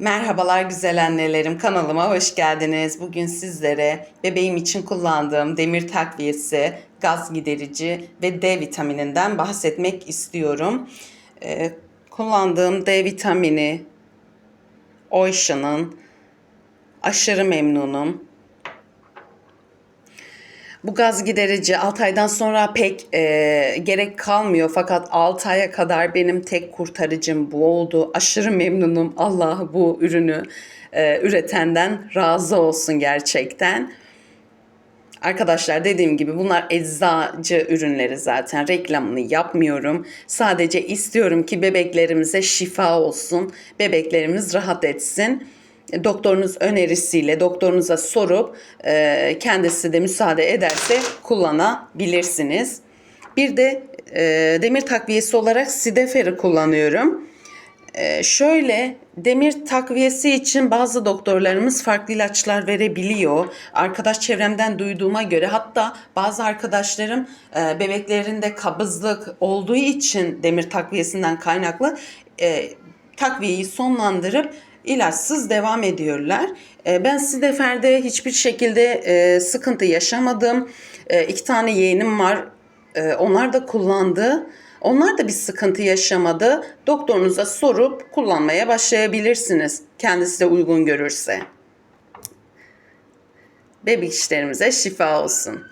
Merhabalar güzel annelerim kanalıma hoş geldiniz. Bugün sizlere bebeğim için kullandığım demir takviyesi, gaz giderici ve D vitamininden bahsetmek istiyorum. Ee, kullandığım D vitamini Ocean'ın aşırı memnunum. Bu gaz giderici 6 aydan sonra pek e, gerek kalmıyor fakat 6 aya kadar benim tek kurtarıcım bu oldu. Aşırı memnunum. Allah bu ürünü e, üretenden razı olsun gerçekten. Arkadaşlar dediğim gibi bunlar eczacı ürünleri zaten reklamını yapmıyorum. Sadece istiyorum ki bebeklerimize şifa olsun. Bebeklerimiz rahat etsin doktorunuz önerisiyle doktorunuza sorup e, kendisi de müsaade ederse kullanabilirsiniz. Bir de e, demir takviyesi olarak Sidefer'i kullanıyorum. E, şöyle demir takviyesi için bazı doktorlarımız farklı ilaçlar verebiliyor. Arkadaş çevremden duyduğuma göre hatta bazı arkadaşlarım e, bebeklerinde kabızlık olduğu için demir takviyesinden kaynaklı e, takviyeyi sonlandırıp ilaçsız devam ediyorlar. E, ben Sidefer'de hiçbir şekilde e, sıkıntı yaşamadım. E, iki tane yeğenim var. E, onlar da kullandı. Onlar da bir sıkıntı yaşamadı. Doktorunuza sorup kullanmaya başlayabilirsiniz. Kendisi de uygun görürse. Bebek işlerimize şifa olsun.